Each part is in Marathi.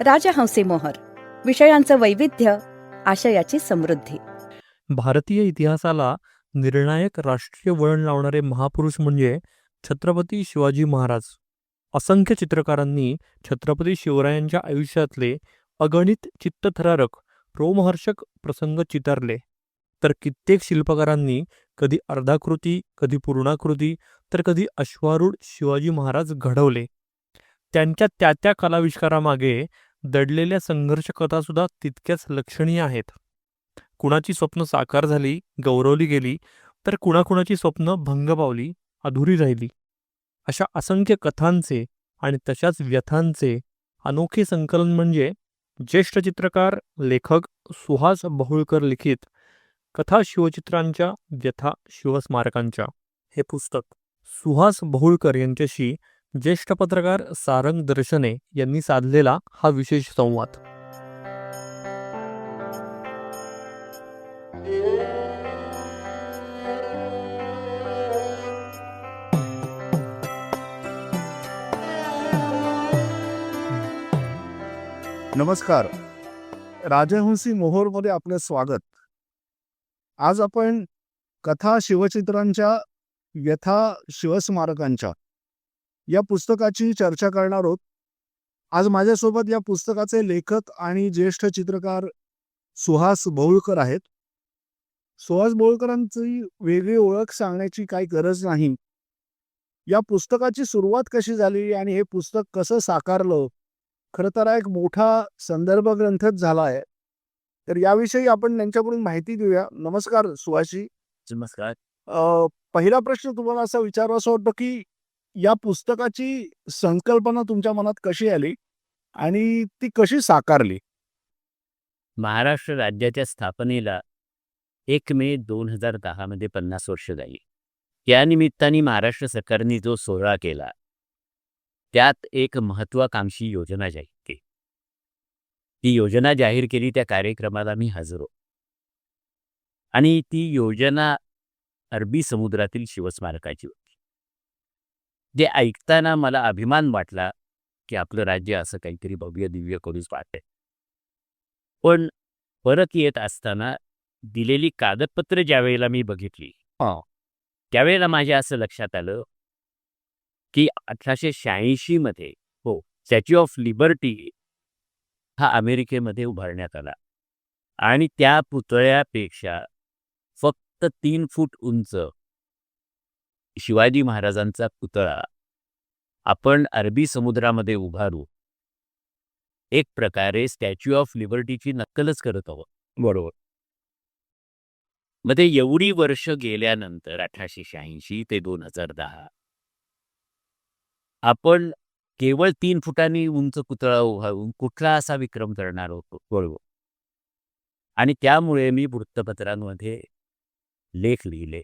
राजहंसी मोहर. विषयांचं वैविध्य आशयाची समृद्धी. भारतीय इतिहासाला निर्णायक राष्ट्रीय वळण लावणारे महापुरुष म्हणजे छत्रपती शिवाजी महाराज. असंख्य चित्रकारांनी छत्रपती शिवरायांच्या आयुष्यातले अगणित चित्तथरारक रोमहर्षक प्रसंग चितारले. तर कित्येक शिल्पकारांनी कधी अर्धाकृती कधी पूर्णाकृती तर कधी अश्वारूढ शिवाजी महाराज घडवले. त्यांच्या त्या त्या कलाविष्कारामागे दडलेल्या संघर्ष कथासुद्धा तितक्याच लक्षणीय आहेत. कुणाची स्वप्न साकार झाली गौरवली गेली तर कुणाकुणाची स्वप्न भंग पावली अधुरी राहिली. अशा असंख्य कथांचे आणि तशाच व्यथांचे अनोखे संकलन म्हणजे ज्येष्ठ चित्रकार लेखक सुहास बहुळकर लिखित कथा शिवचित्रांच्या व्यथा शिवस्मारकांच्या. हे पुस्तक सुहास बहुळकर यांच्याशी ज्येष्ठ पत्रकार सारंग दर्शने यांनी साधलेला हा विशेष संवाद. नमस्कार. राजहंसी मोहोरमध्ये आपलं स्वागत. आज आपण कथा शिवचित्रांच्या व्यथा शिवस्मारकांच्या या पुस्तकाची चर्चा करणार आहोत. आज माझ्यासोबत या पुस्तकाचे लेखक आणि ज्येष्ठ चित्रकार सुहास बहुळकर आहेत. सुहास बहुळकरांची वेगळी ओळख सांगण्याची काही गरज नाही. या पुस्तकाची सुरुवात कशी झाली आणि हे पुस्तक कसं साकारलं? खरं तर एक मोठा संदर्भ ग्रंथच झाला आहे. तर याविषयी आपण त्यांच्याकडून माहिती घेऊया. नमस्कार सुहाशी नमस्कार. पहिला प्रश्न तुम्हाला असा विचारावा वाटतो की या पुस्तकाची संकल्पना तुमच्या मनात कशी आली आणि ती कशी साकारली? महाराष्ट्र राज्याच्या स्थापनेला एक मे दोन हजार दहामध्ये पन्नास वर्ष झाली. या निमित्ताने महाराष्ट्र सरकारने जो सोहळा केला त्यात एक महत्वाकांक्षी योजना जाहीर केली. ती योजना जाहीर केली त्या कार्यक्रमाला मी हजर. आणि ती योजना अरबी समुद्रातील शिवस्मारकाची होती. जे ऐकताना मला अभिमान वाटला की आपलं राज्य असं काहीतरी भव्य दिव्य करूच वाटतंय पण परत येत असताना दिलेली कागदपत्र ज्या वेळेला मी बघितली. त्यावेळेला माझ्या असं लक्षात आलं की अठराशे शहाऐंशी मध्ये हो स्टॅच्यू ऑफ लिबर्टी हा अमेरिकेमध्ये उभारण्यात आला आणि त्या पुतळ्यापेक्षा फक्त तीन फूट उंच शिवाजी महाराजांचा पुतळा. आपण अरबी समुद्रामध्ये उभारू एक प्रकारे स्टॅच्यू ऑफ लिबर्टीची नक्कलच करत आहोत. बरोबर. मग ते एवढी वर्ष गेल्यानंतर अठराशे शहाऐंशी ते दोन हजार दहा. आपण केवळ तीन फुटांनी उंच पुतळा उभारून कुठला असा विक्रम करणार होतो? बरोबर. आणि त्यामुळे मी वृत्तपत्रांमध्ये लेख लिहिले.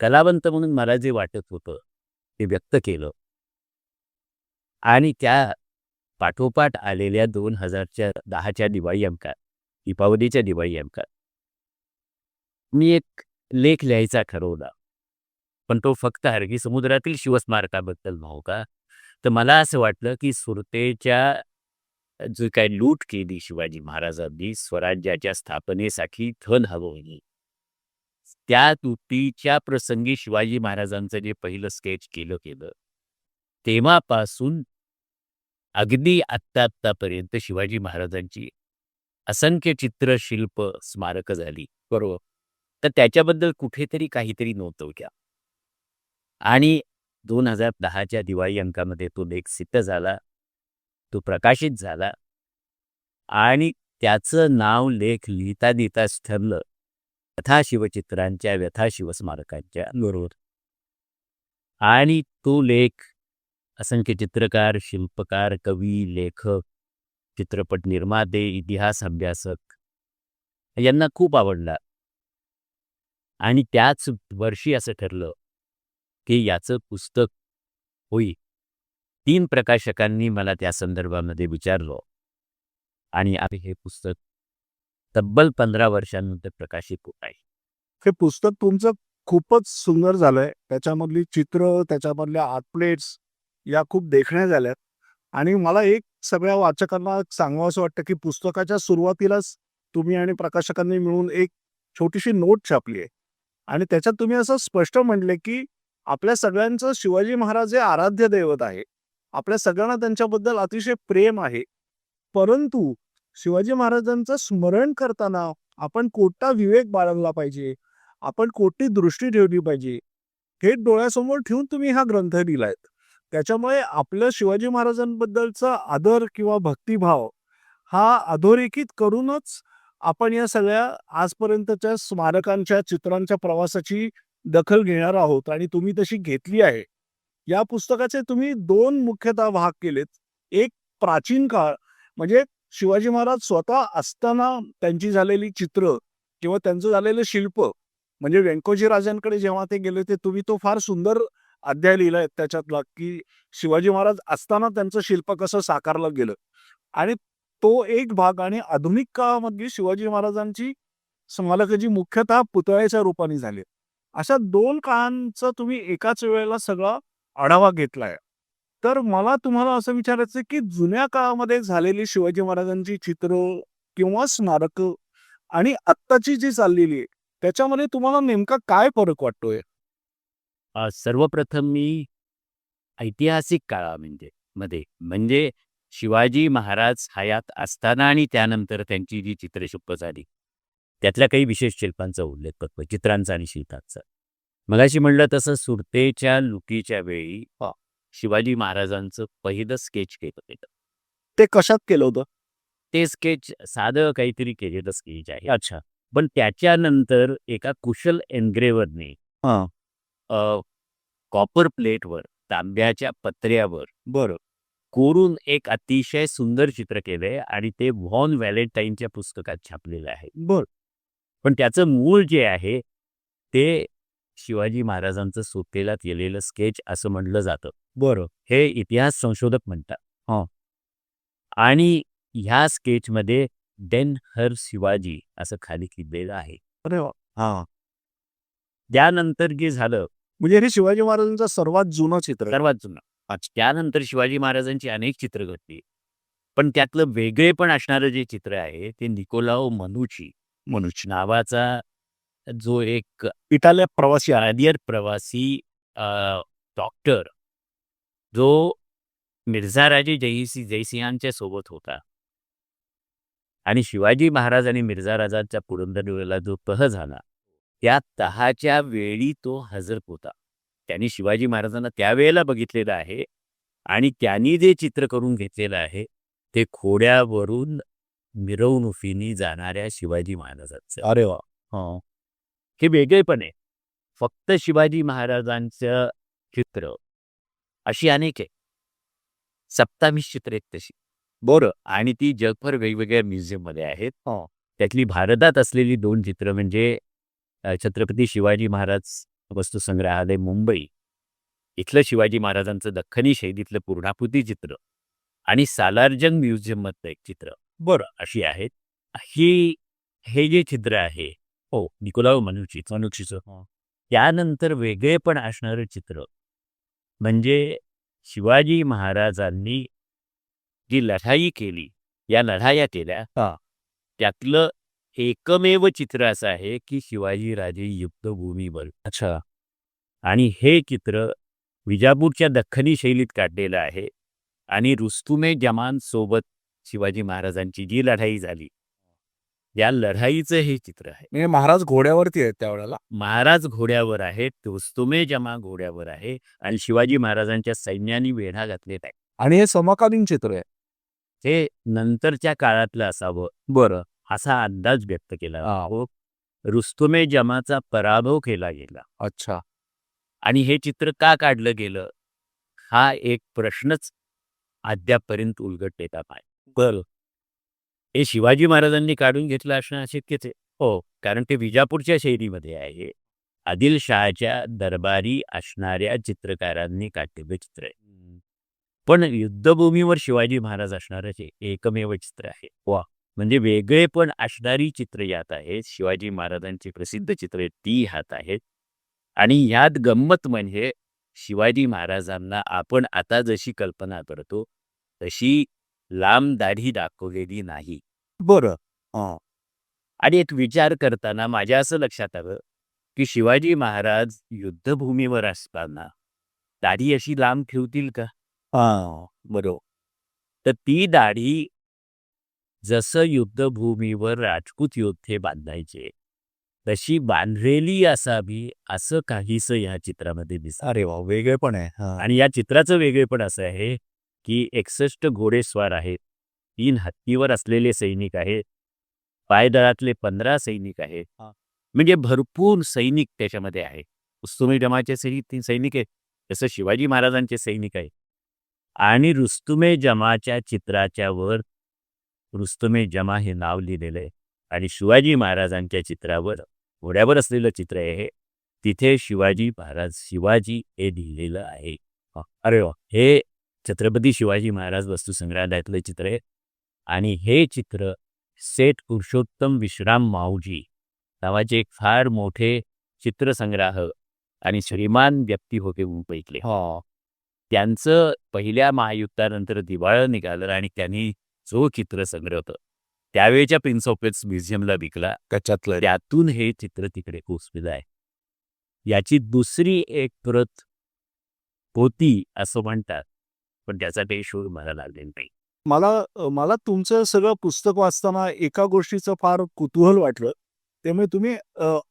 कलावंत म्हणून मला जे वाटत होतं ते व्यक्त केलं. आणि त्या पाठोपाठ आलेल्या दोन हजारच्या दहाच्या दिवाळी अंकात दीपावलीच्या दिवाळी अंकात मी एक लेख लिहायचा ठरवला. पण तो फक्त हरगी समुद्रातील शिवस्मारकाबद्दल नव्हता. तर मला असं वाटलं की सुरतेच्या जो काय लूट केली शिवाजी महाराजांनी स्वराज्याच्या स्थापनेसाठी धन हवं त्या तुटीच्या प्रसंगी शिवाजी महाराजांचं जे पहिलं स्केच केलं गेलं तेव्हापासून अगदी आत्ता आत्तापर्यंत शिवाजी महाराजांची असंख्य चित्र शिल्प स्मारकं झाली. बरोबर. तर त्याच्याबद्दल कुठेतरी काहीतरी नव्हतं घ्या आणि दोन हजार दहाच्या दिवाळी अंकामध्ये तो लेख सिद्ध झाला तो प्रकाशित झाला आणि त्याचं नाव लेख लिहिता लिहिताच ठरलं. कथा शिवचित्रांच्या व्यथा शिवस्मारकांच्या बरोबर. आणि तो लेख असंख्य चित्रकार शिल्पकार कवी लेखक चित्रपट निर्माते इतिहास अभ्यासक यांना खूप आवडला. आणि त्याच वर्षी असं ठरलं की याचं पुस्तक होई तीन प्रकाशकांनी मला त्या संदर्भामध्ये विचारलं आणि आता हे पुस्तक तब्बल पंधरा वर्षांनंतर प्रकाशित होत आहे. हे पुस्तक तुमचं खूपच सुंदर झालंय. त्याच्यामधली चित्र त्याच्यामधल्या आर्ट प्लेट्स या खूप देखण्या झाल्यात. आणि मला एक सगळ्या वाचकांना सांगावं असं वाटतं की पुस्तकाच्या सुरुवातीलाच तुम्ही आणि प्रकाशकांनी मिळून एक छोटीशी नोट छापली आहे. आणि त्याच्यात तुम्ही असं स्पष्ट म्हटले की आपल्या सगळ्यांचं शिवाजी महाराज हे आराध्य दैवत आहे. आपल्या सगळ्यांना त्यांच्याबद्दल अतिशय प्रेम आहे. परंतु शिवाजी महाराजांचं स्मरण करताना आपण कोटा विवेक बाळगला पाहिजे. आपण कोटी दृष्टी ठेवली पाहिजे. हे डोळ्यासमोर ठेवून तुम्ही हा ग्रंथ लिहिलाय त्याच्यामुळे आपलं शिवाजी महाराजांबद्दलचा आदर किंवा भक्तिभाव हा अधोरेखित करूनच आपण या सगळ्या आजपर्यंतच्या स्मारकांच्या चित्रांच्या प्रवासाची दखल घेणार आहोत आणि तुम्ही तशी घेतली आहे. या पुस्तकाचे तुम्ही दोन मुख्यतः भाग केलेत. एक प्राचीन काळ म्हणजे शिवाजी महाराज स्वतः असताना त्यांची झालेली चित्र किंवा त्यांचं झालेलं शिल्प म्हणजे व्यंकोजी राजांकडे जेव्हा ते गेले ते तुम्ही तो फार सुंदर अध्याय लिहिलाय त्याच्यातला की शिवाजी महाराज असताना त्यांचं शिल्प कसं साकारलं गेलं. आणि तो एक भाग आणि आधुनिक काळामध्ये शिवाजी महाराजांची स्मारकाची मुख्यतः पुतळ्याच्या रूपाने झाली अशा दोन काळांचा तुम्ही एकाच वेळेला सगळा आढावा घेतलाय. तर मला तुम्हाला असं विचारायचं की जुन्या काळामध्ये झालेली शिवाजी महाराजांची चित्र किंवा स्मारक आणि आत्ताची जी चाललेली आहे त्याच्यामध्ये तुम्हाला नेमका काय फरक वाटतोय? सर्वप्रथम मी ऐतिहासिक काळा म्हणजे मध्ये म्हणजे शिवाजी महाराज हयात असताना आणि त्यानंतर त्यांची जी चित्रशिल्प झाली त्यातल्या काही विशेष शिल्पांचा उल्लेख करतो चित्रांचा आणि शिल्पांचा. मगाशी म्हणलं तसं सुरतेच्या लुकीच्या वेळी शिवाजी महाराजांचं पहिलं स्केच केलं गेलं. ते कशात केलं होतं? ते स्केच साधं काहीतरी केलेलं स्केच आहे. अच्छा. पण त्याच्यानंतर एका कुशल एनग्रेवरने हा. कॉपर प्लेटवर तांब्याच्या पत्र्यावर बरं. कोरून एक अतिशय सुंदर चित्र केलंय आणि ते व्हॉन व्हॅलेंटाईनच्या पुस्तकात छापलेलं आहे. बर. पण त्याचं मूळ जे आहे ते शिवाजी महाराजांचं सुटेला केलेलं स्केच असं म्हणलं जातं. बरं हे इतिहास संशोधक म्हणतात. हा. आणि ह्या स्केचमध्ये डेन हर शिवाजी असं खाली लिहिलेलं आहे. अरे वा! हा. त्यानंतर जे झालं म्हणजे हे शिवाजी महाराजांचं सर्वात जुनं चित्र. आहे. सर्वात जुनं. त्यानंतर शिवाजी महाराजांची अनेक चित्र घडली. पण त्यातलं वेगळेपण असणारं जे चित्र आहे ते निकोलाओ मनुची मनुष्य नावाचा जो एक इटालिया प्रवासी आहे. इटालियन प्रवासी अ, डॉक्टर जो मिर्झाराजे जयसी जयसिंहांच्या सोबत होता. आणि शिवाजी महाराज आणि मिर्झा राजांच्या पुरंदरला जो तह झाला त्या तहाच्या वेळी तो हजर होता. त्यांनी शिवाजी महाराजांना त्यावेळेला बघितलेलं आहे आणि त्यांनी जे चित्र करून घेतलेलं आहे ते खोड्यावरून मिरवणुकीने जाणाऱ्या शिवाजी महाराजांचं. अरे वा! हा. हे वेगळेपण आहे. फक्त शिवाजी महाराजांचं चित्र अशी अनेक आहे. सत्तावीस चित्र आहेत तशी. बरं आणि ती जगभर वेगवेगळ्या म्युझियममध्ये आहेत. हा. त्यातली भारतात असलेली दोन चित्र म्हणजे छत्रपती शिवाजी महाराज वस्तू संग्रहालय मुंबई. इथलं शिवाजी महाराजांचं दख्खनी शैलीतलं पूर्णाकृती चित्र. आणि सालारजंग म्युझियममधलं एक चित्र. बरं अशी आहेत. ही हे जे चित्र आहे हो निकोलाव मनुची मनुचीचं त्यानंतर वेगळेपण असणारं चित्र म्हणजे शिवाजी महाराजांनी जी लढाई केली या लढाया केल्या हा. त्यातलं एकमेव चित्र असं आहे की शिवाजीराजे युद्धभूमीवर. अच्छा. आणि हे चित्र विजापूरच्या दख्खनी शैलीत काढलेलं आहे. आणि रुस्तुमे जमान सोबत शिवाजी महाराजांची जी लढाई झाली या लढाईचं हे चित्र आहे. म्हणजे महाराज घोड्यावरती आहेत त्यावेळेला? महाराज घोड्यावर आहेत रुस्तुमे जमा घोड्यावर आहे आणि शिवाजी महाराजांच्या सैन्याने वेढा घातलेला आहे. आणि हे समकालीन चित्र आहे? ते नंतरच्या काळातलं असावं. बरं. असा अंदाज व्यक्त केला हा. हो रुस्तुमे जमाचा पराभव केला गेला. अच्छा. आणि हे चित्र का काढलं गेलं? हा एक प्रश्नच अद्यापपर्यंत उलगडलेला नाही बरं. हे शिवाजी महाराजांनी काढून घेतलं असणं अशक्यच आहे. हो कारण ते विजापूरच्या शैलीमध्ये आहे. आदिलशहाच्या दरबारी असणाऱ्या चित्रकारांनी काढलेलं चित्र आहे. पण युद्धभूमीवर शिवाजी महाराज असणारं हे एकमेव चित्र आहे. वा. म्हणजे वेगळे पण असणारी चित्र यात आहेत. शिवाजी महाराजांची प्रसिद्ध चित्रे ती ह्यात आहेत. आणि यात गंमत म्हणजे शिवाजी महाराजांना आपण आता जशी कल्पना करतो तशी लांब दाढी दाखवलेली नाही. बरं. हा. आणि एक विचार करताना माझ्या असं लक्षात आलं की शिवाजी महाराज युद्धभूमीवर असताना दाढी अशी लांब ठेवतील का? हा बरोबर तर ती दाढी जसं युद्धभूमीवर राजपूत योद्धे बांधायचे तशी बांधलेली असावी असं काहीसं या चित्रामध्ये दिसत. अरे वा वेगळे पण आहे. हा. आणि या चित्राचं वेगळेपण असं आहे की एकसष्ट घोडेस्वार आहेत. तीन हत्तीवर असलेले सैनिक आहेत. पायदळातले पंधरा सैनिक आहेत. म्हणजे भरपूर सैनिक त्याच्यामध्ये आहे. रुस्तुमे जमाचे सैनिक तीन सैनिक आहेत. जसं शिवाजी महाराजांचे सैनिक आहेत. आणि रुस्तुमे जमाच्या चित्राच्या वर रुस्तुमे जमा हे नाव लिहिलेलं आहे. आणि शिवाजी महाराजांच्या चित्रावर घोड्यावर असलेलं चित्र आहे तिथे शिवाजी महाराज शिवाजी हे लिहिलेलं आहे. अरे वा. हे छत्रपती शिवाजी महाराज वस्तू संग्रहालयातलं चित्र आहे. आणि हे चित्र सेठ पुरुषोत्तम विश्राम माऊजी नावाचे एक फार मोठे चित्रसंग्राहक आणि श्रीमान व्यक्ती होते मुंबईतले. हा. त्यांचं पहिल्या महायुद्धानंतर दिवाळं निघालं आणि त्यांनी जो चित्रसंग्रह होतं त्यावेळेच्या प्रिन्स ऑफ वेल्स म्युझियमला विकला. त्याच्यातलं त्यातून हे चित्र तिकडे पोचलेलं आहे. याची दुसरी एक प्रत होती असं म्हणतात पण त्याचा काही शोध मला लागलेला नाही. मला मला तुमचं सगळं पुस्तक वाचताना एका गोष्टीचं फार कुतूहल वाटलं. त्यामुळे तुम्ही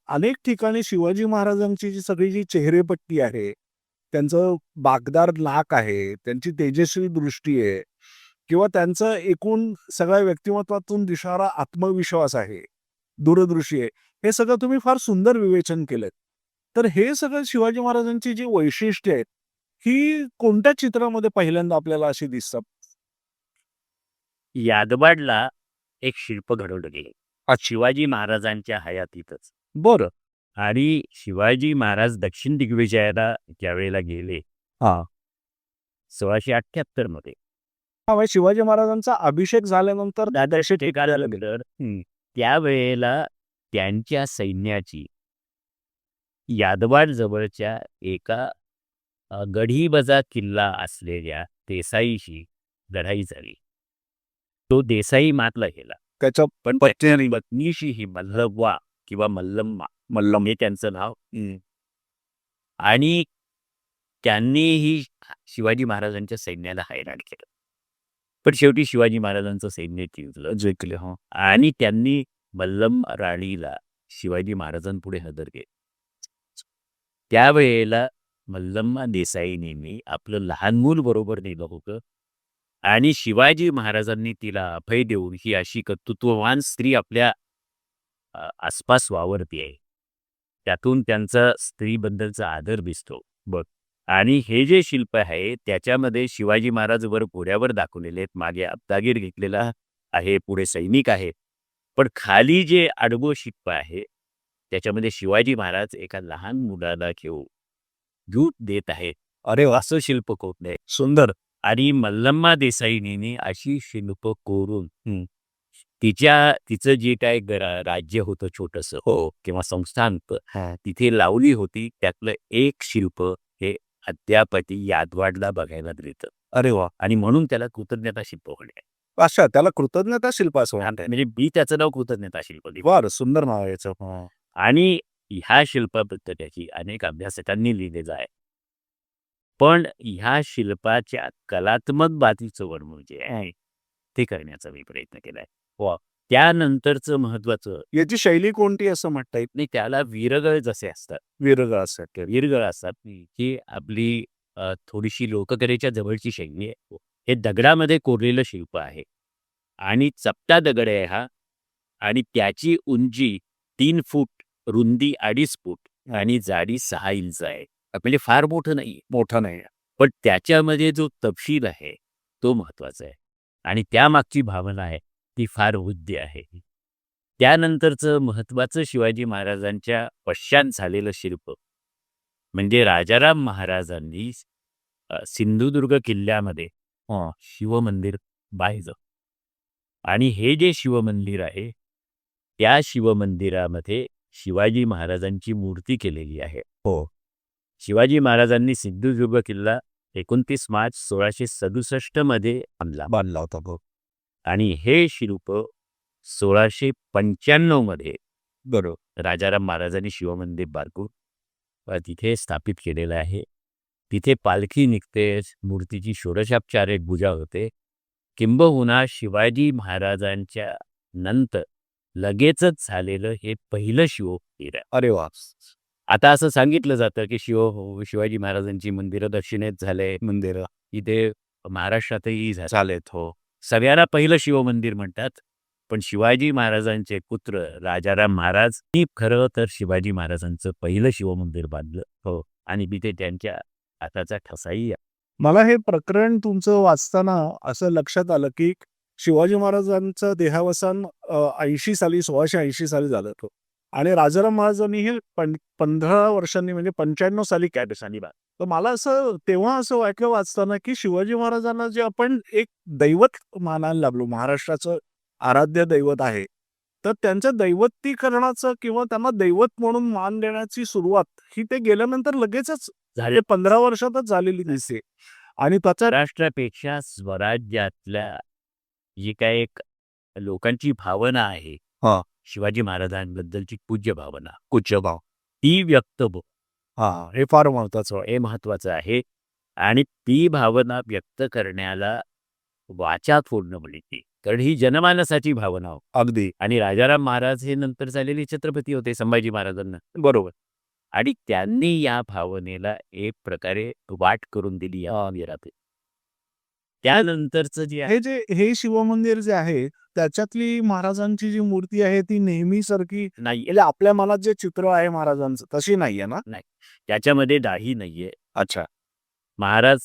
अनेक ठिकाणी शिवाजी महाराजांची जी सगळी जी चेहरेपट्टी आहे त्यांचं बागदार नाक आहे त्यांची तेजस्वी दृष्टी आहे किंवा त्यांचं एकूण सगळ्या व्यक्तिमत्वातून दिसणारा आत्मविश्वास आहे दूरदृष्टी आहे हे सगळं तुम्ही फार सुंदर विवेचन केलं तर हे सगळं शिवाजी महाराजांची जी वैशिष्ट्य आहेत ही कोणत्या चित्रामध्ये पहिल्यांदा आपल्याला अशी दिसतात? यादवाडला एक शिल्प घडवलं गेलं. शिवाजी महाराजांच्या हयातीतच. बरं. आणि शिवाजी महाराज दक्षिण दिग्विजयाला ज्यावेळेला गेले. हा. सोळाशे अठ्ठ्याहत्तरमध्ये. म्हणजे शिवाजी महाराजांचा अभिषेक झाल्यानंतर दादर्श झालं गेलं. त्यावेळेला त्यांच्या सैन्याची यादवाड जवळच्या एका गढीबजा किल्ला असलेल्या देसाईशी लढाई झाली. तो देसाई मातला गेला. त्याच्या पण पत्नी पत्नीशी ही मल्लव्वा किंवा मल्लम्मा मल्लम हे त्यांचं नाव. आणि त्यांनीही शिवाजी महाराजांच्या सैन्याला हैराण केलं. पण शेवटी शिवाजी महाराजांचं सैन्य जिंकलं. जिंकलं हो. आणि त्यांनी मल्लम राणीला शिवाजी महाराजांपुढे हजर केले. त्यावेळेला मल्लम्मा देसाईंनी आपलं लहान मूल बरोबर नेलं होतं. आणि शिवाजी महाराजांनी तिला अभय देऊन ही अशी कर्तृत्ववान स्त्री आपल्या आसपास वावरती. आहे त्यातून त्यांचा स्त्रीबद्दलचा आदर दिसतो. बघ. आणि हे जे शिल्प आहे त्याच्यामध्ये शिवाजी महाराज वर घोड्यावर दाखवलेले आहेत. मागे अब्दागीर घेतलेला आहे पुढे सैनिक आहे पण खाली जे आडवं शिल्प आहे त्याच्यामध्ये शिवाजी महाराज एका लहान मुलाला घेऊन दूध देत आहेत. अरे असं शिल्प कोरलंय. सुंदर. आणि मल्लम्मा देसाईनी अशी शिल्प कोरून तिच्या तिचं जे काय राज्य होतं छोटस हो किंवा संस्थान तिथे लावली होती त्यातलं एक शिल्प हे अद्यापही यादवाडला बघायला मिळतं. अरे वा! आणि म्हणून त्याला कृतज्ञता शिल्प म्हणे अच्छा त्याला कृतज्ञता शिल्प असं म्हणजे मी त्याचं नाव कृतज्ञता शिल्प. बरं सुंदर नाव याचं. आणि ह्या शिल्पाबद्दल त्याची अनेक अभ्यासकांनी लिहिलेलं आहे. पण ह्या शिल्पाच्या कलात्मक बाजूचं वर्णन जे आहे ते करण्याचा मी प्रयत्न केलाय. व त्यानंतरचं महत्वाचं याची शैली कोणती असं म्हणता येईल? नाही त्याला वीरगळ जसे असतात. वीरगळ असं वीरगळ असतात. ही आपली थोडीशी लोककलेच्या जवळची शैली आहे. हे दगडामध्ये कोरलेलं शिल्प आहे. आणि चपटा दगड आहे हा. आणि त्याची उंची तीन फूट रुंदी अडीच फूट आणि जाडी सहा इंच आहे. म्हणजे फार मोठं नाही मोठा नाही पण त्याच्यामध्ये जो तपशील आहे तो महत्त्वाचा आहे. आणि त्यामागची भावना आहे ती फार उद्य आहे. त्यानंतरचं महत्वाचं शिवाजी महाराजांच्या पश्चात झालेलं शिल्प म्हणजे राजाराम महाराजांनी सिंधुदुर्ग किल्ल्यामध्ये हा. शिवमंदिर बांधलं. आणि हे जे शिवमंदिर आहे त्या शिवमंदिरामध्ये शिवाजी महाराजांची मूर्ती केलेली आहे. हो. शिवाजी महाराजांनी सिंधुदुर्ग किल्ला एकोणतीस मार्च सोळाशे सदुसष्टमध्ये बांधला. बांधला होता बघ आणि हे शिल्प सोळाशे पंच्याण्णवमध्ये बरोबर. राजाराम महाराजांनी शिवमंदिर अ, तिथे स्थापित केलेलं आहे. तिथे पालखी निघते मूर्तीची षोडशोपचार एक पूजा होते. किंबहुना शिवाजी महाराजांच्या नंतर लगेचच झालेलं हे पहिलं शिवमंदिर आहे. अरे वा. आता असं सांगितलं जातं की शिव शिवाजी महाराजांची मंदिरं दक्षिणेत झाले. मंदिर. इथे महाराष्ट्रातही झाले. चालेत हो. सगळ्यांना पहिलं शिवमंदिर म्हणतात पण शिवाजी महाराजांचे पुत्र राजाराम महाराज ही खरं तर शिवाजी महाराजांचं पहिलं शिवमंदिर बांधलं हो. आणि तिथे त्यांच्या हाताचा ठसाही आहे. मला हे प्रकरण तुमचं वाचताना असं लक्षात आलं की शिवाजी महाराजांचं देहावसान ऐंशी साली सोळाशे ऐंशी साली झालं होतं. आणि राजाराम महाराजांनी हे पंधरा वर्षांनी म्हणजे पंच्याण्णव साली कॅडेसानी बांध तर मला असं तेव्हा असं वाक्य वाचताना की शिवाजी महाराजांना जे आपण एक दैवत मानायला लागलो महाराष्ट्राचं आराध्य दैवत आहे तर त्यांच्या दैवतीकरणाचं किंवा त्यांना दैवत म्हणून मान देण्याची सुरुवात ही ते गेल्यानंतर लगेचच झाले. पंधरा वर्षातच झालेली दिसते. आणि त्याचा राष्ट्रापेक्षा स्वराज्यातल्या जी काय एक लोकांची भावना आहे हा. शिवाजी महाराजांबद्दलची पूज्य भावना कुचभाव ती व्यक्त हो हा हे फार महत्वाचं हे महत्वाचं आहे. आणि ती भावना व्यक्त करण्याला वाचा फोडणं म्हणजे कारण ही जनमानसाची भावना हो. अगदी. आणि राजाराम महाराज हे नंतर झालेले छत्रपती होते संभाजी महाराजांना. बरोबर. आणि त्यांनी या भावनेला एक प्रकारे वाट करून दिली या मंदिरात. त्यानंतरचं जे आहे हे जे हे शिवमंदिर जे आहे त्याच्यातली महाराजांची जी मूर्ती आहे ती नेहमी सारखी नाही. म्हणजे आपल्या मनात जे चित्र आहे महाराजांचं तशी नाहीये ना? त्याच्यामध्ये दाही नाहीये. अच्छा. महाराज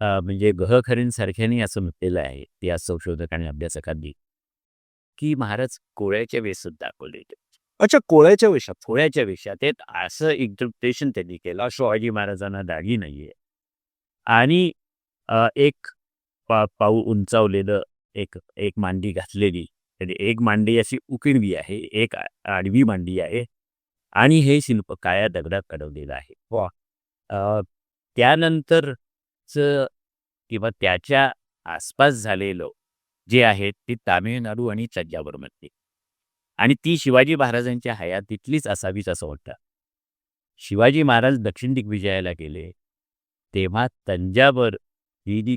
अ, म्हणजे गहखरींसारख्यानी असं म्हटलेलं आहे त्या संशोधक आणि अभ्यासकांनी की महाराज कोळ्याच्या वेशात दाखवले अच्छा कोळ्याच्या वेशात. कोळ्याच्या वेशात आहेत. असं इंटरप्रिटेशन त्यांनी केलं. शिवाजी महाराजांना दाढी नाहीये. आणि अ, एक पा पाऊ उंचावलेलं एक एक मांडी घातलेली. म्हणजे एक मांडी अशी उकिरवी आहे एक आडवी मांडी आहे. आणि हे शिल्प काया दगडात कडवलेलं आहे. वा. अ, किंवा त्याच्या आसपास झालेलं जे आहे ते तामिळनाडू आणि तंजावरमध्ये आणि ती शिवाजी महाराजांच्या हयातीतलीच असावीच असं वाटतं शिवाजी महाराज दक्षिण दिग्विजयाला गेले. तेव्हा तंजावर ही जी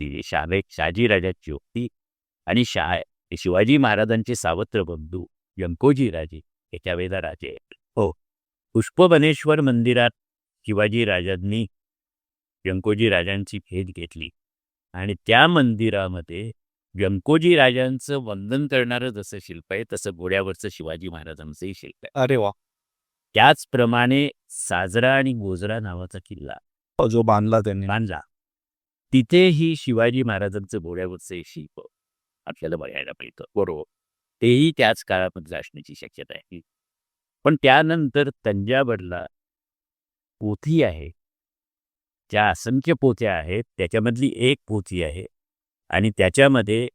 जी शाले शहाजीराजाची होती आणि शा शिवाजी महाराजांचे सावत्र बंधू व्यंकोजी राजे हे त्यावेळेला राजे. हो पुष्पबनेश्वर मंदिरात शिवाजी राजांनी व्यंकोजी राजांची भेट घेतली आणि त्या मंदिरामध्ये व्यंकोजी राजांचं वंदन करणारं जसं शिल्प आहे तसं घोड्यावरचं शिवाजी महाराजांचंही शिल्प आहे. अरे वा! त्याचप्रमाणे साजरा आणि गोजरा नावाचा किल्ला जो बांधला त्यांनी. बांधला. तिथेही शिवाजी महाराजांचं घोड्यावरचं शिल्प आपल्याला बघायला मिळतं. बरोबर. तेही त्याच काळामध्ये असण्याची शक्यता आहे. पण त्यानंतर तंजावरला पोथी आहे. ज्या असंख्य पोथ्या आहेत त्याच्यामधली एक पोथी आहे आणि त्याच्यामध्ये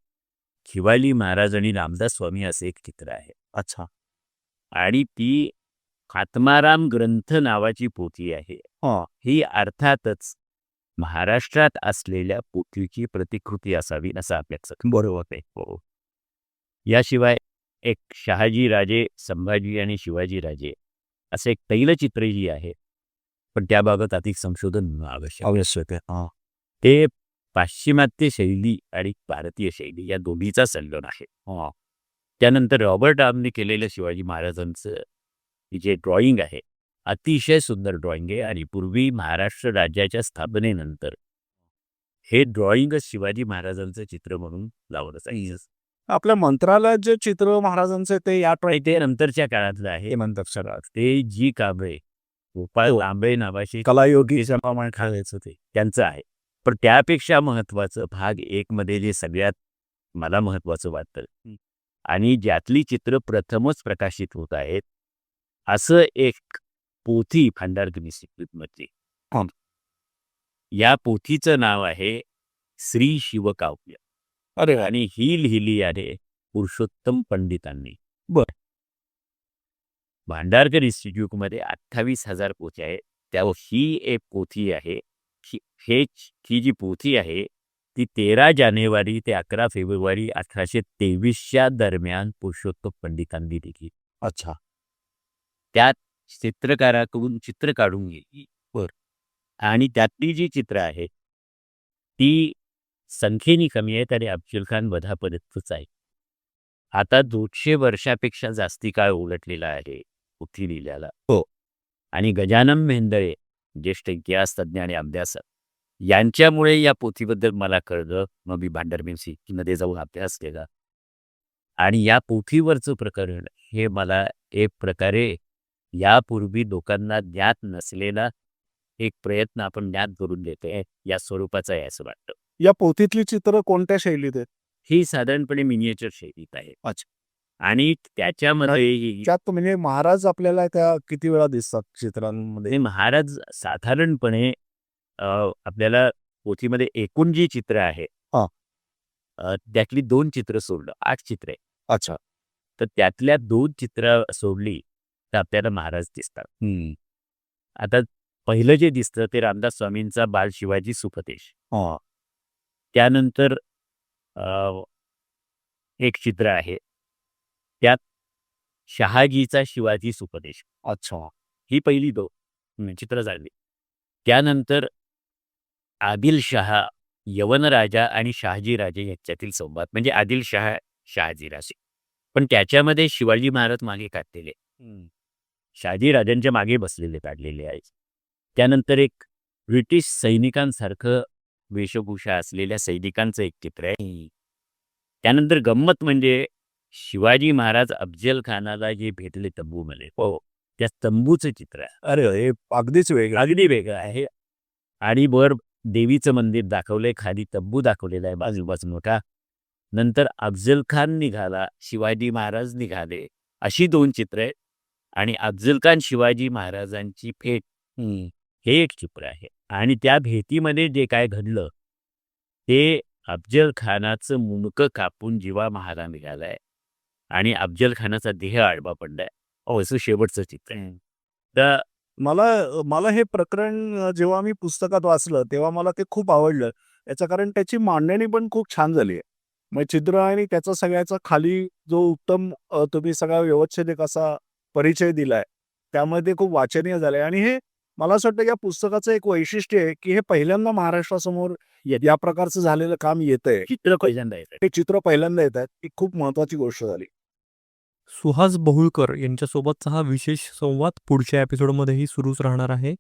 शिवाजी महाराज आणि रामदास स्वामी असे एक चित्र आहे. अच्छा. आणि ती आत्माराम ग्रंथ नावाची पोथी आहे. ही अर्थातच महाराष्ट्रात असलेल्या पोथीची प्रतिकृती असावी असा अभ्यास बरोबर आहे. हो. याशिवाय एक शहाजी राजे संभाजी आणि शिवाजी राजे असं एक तैलचित्रही आहे. पण त्याबाबत अधिक संशोधन आवश्यक. आवश्यक आहे हा. ते पाश्चिमात्य शैली आणि भारतीय शैली या दोन्हीचा संगम आहे. त्यानंतर रॉबर्ट आमने केलेलं शिवाजी महाराजांचं जे ड्रॉइंग आहे अतिशय सुंदर ड्रॉइंग आहे आणि पूर्वी महाराष्ट्र राज्याच्या स्थापनेनंतर हे ड्रॉइंगच शिवाजी महाराजांचं चित्र म्हणून लावलं जाईल आपल्या मंत्रालयात जे चित्र महाराजांचे ते या ते नंतरच्या काळातलं आहे. म्हणतात सगळ्यात ते जी कांबळे गोपाळ लांबे नावाचे कलायोगी प्रमाण खायचं ते त्यांचं आहे. पण त्यापेक्षा महत्वाचं भाग एक मध्ये जे सगळ्यात मला महत्वाचं वाटतं. आणि ज्यातली चित्र प्रथमच प्रकाशित होत आहेत असं एक पोथी भांडारगणी मध्ये हा. या पोथीचं नाव आहे श्री शिवकाव्य. अरे आणि ही लिहिली आहे पुरुषोत्तम पंडितांनी. बर. भांडारकर इन्स्टिट्यूटमध्ये अठ्ठावीस हजार पोथी आहेत. त्यावर ही एक पोथी आहे. हे ही जी पोथी आहे ती तेरा जानेवारी ते अकरा फेब्रुवारी अठराशे तेवीसच्या दरम्यान पुरुषोत्तम पंडितांनी लिहिली. अच्छा. त्यात चित्रकाराकडून चित्र काढून घे बर. आणि त्यातली जी चित्र आहेत ती संख्येने कमी आहेत आणि अफजल खान वधापर्यंतच आहे आता दोनशे वर्षापेक्षा जास्ती काळ उलटलेला आहे पुथी लिहिल्याला. हो. आणि गजानन मेंदळे ज्येष्ठ इतिहास तज्ज्ञ आणि अभ्यासक यांच्यामुळे या पोथीबद्दल मला कळलं. मग मी भांडारबीन मध्ये जाऊन अभ्यास केला. आणि या पोथीवरचं प्रकरण हे मला एक प्रकारे यापूर्वी लोकांना ज्ञात नसलेला एक प्रयत्न आपण ज्ञात करून देतोय या स्वरूपाचा आहे असं वाटतं. या पोथीतली चित्र कोणत्या शैलीत आहेत? ही साधारणपणे मिनिएचर शैलीत आहे. अच्छा. आणि त्याच्यामध्ये त्यात म्हणजे महाराज आपल्याला त्या किती वेळा दिसतात चित्रांमध्ये? हे महाराज साधारणपणे अ, आपल्याला पोथीमध्ये एकूण जी चित्र आहे हा. अ, त्यातली दोन चित्र सोडलं. आठ चित्र आहे अच्छा. तर त्यातल्या दोन चित्र सोडली तर आपल्याला महाराज दिसतात. आता पहिलं जे दिसतं ते रामदास स्वामींचा बाल शिवाजी सुपदेश हा. त्यानंतर अ, एक चित्र आहे. त्यात शहाजीचा शिवाजी सुपदेश अच्छा. ही पहिली दो चित्र झाली. त्यानंतर आदिल शहा यवनराजा आणि शहाजी राजे यांच्यातील संवाद. म्हणजे आदिल शहा शहाजी राजे. पण त्याच्यामध्ये शिवाजी महाराज मागे काढलेले. शहाजी राजांच्या मागे बसलेले काढलेले आहे त्यानंतर एक ब्रिटिश सैनिकांसारखं वेशभूषा असलेल्या सैनिकांचं एक चित्र आहे. त्यानंतर गंमत म्हणजे शिवाजी महाराज अफजल खानाला जे भेटले तंबूमध्ये. हो त्या तंबूचं चित्र आहे. अरे हे अगदीच वेगळं. अगदी वेगळं आहे. आणि वर देवीचं मंदिर दाखवलंय खाली तंबू दाखवलेला आहे बाजूबाजू मोठा नंतर अफजल खान निघाला शिवाजी महाराज निघाले. अशी दोन चित्र आहेत. आणि अफजल खान शिवाजी महाराजांची भेट हे एक चित्र आहे. आणि त्या भेटीमध्ये जे काय घडलं ते अफजल खानाचं मुंडकं कापून जीवा महारा निघालाय. आणि अफजल खानाचा देह आडवा पडलाय. अहो असं शेवटचं चित्र आहे. तर मला मला हे प्रकरण जेव्हा मी पुस्तकात वाचलं तेव्हा मला ते खूप आवडलं. याचं कारण त्याची मांडणी पण खूप छान झाली आहे. मग चित्र आणि त्याचा सगळ्याचा खाली जो उत्तम तुम्ही सगळा व्यवस्थित एक असा परिचय दिलाय. त्यामध्ये खूप वाचनीय झालंय. आणि हे मला असं वाटतं या पुस्तकाचं एक वैशिष्ट्य आहे की हे पहिल्यांदा महाराष्ट्रासमोर या या प्रकारचं झालेलं काम येतंय. चित्र पहिल्यांदा येतं हे चित्र पहिल्यांदा येत आहेत ही खूप महत्वाची गोष्ट झाली. सुहास बहुळकर यांच्यासोबतचा हा विशेष संवाद पुढच्या एपिसोडमध्येही सुरूच राहणार आहे.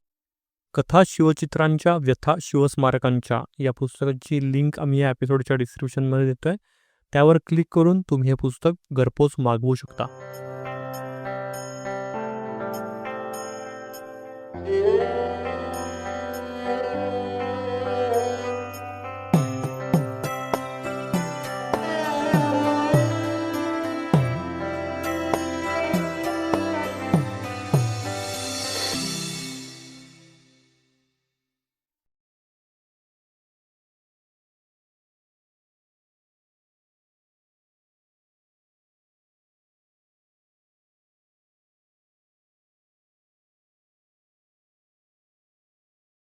कथा शिवचित्रांच्या व्यथा शिवस्मारकांच्या या पुस्तकाची लिंक आम्ही या एपिसोडच्या डिस्क्रिप्शनमध्ये देतोय. त्यावर क्लिक करून तुम्ही हे पुस्तक घरपोच मागवू शकता.